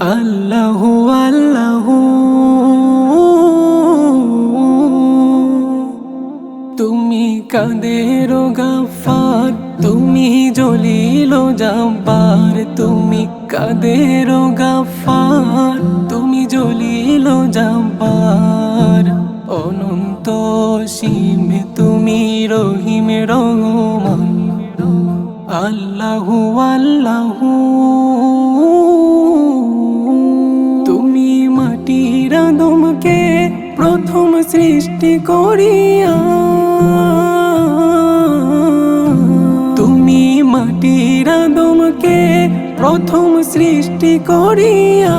আল্লাহু আল্লাহু। তুমি কাদের গাফার তুমি জলিল জাব্বার। তুমি কাদের গাফার তুমি জলিল জাব্বার। অনন্ত সীমে তুমি রহিম রহমান। আল্লাহু আল্লাহু। সৃষ্টি করিয়া। তুমি মাটির আদমকে প্রথম সৃষ্টি করিয়া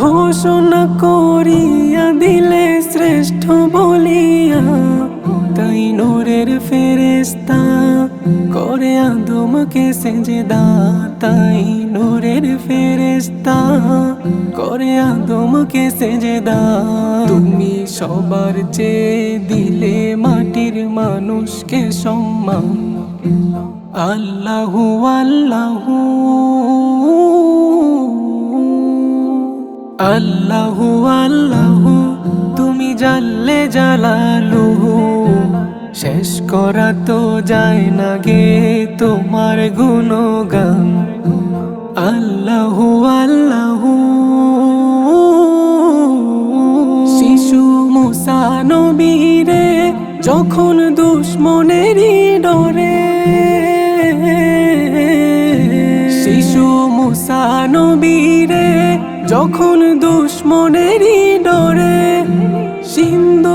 ঘোষণা করিয়া দিলে নোরের ফেরেস্তা করে আদমকে সেজদা, তাই নোরের ফেরেস্তা করে আদমকে সেজদা। তুমি সবার চেয়ে দিলে মাটির মানুষকে সম্মান। আল্লাহু আল্লাহু। আল্লাহু আল্লাহু। তুমি জানলে জালালুহু। শেষ করা তো যায় না গে তোমার গুণগান। আল্লাহু আল্লাহু। শিশু মুসা নবীরে যখন দুশ্মনেরই ডরে। শিশু মুসা নবীরে যখন দুশ্মনেরই ডরে।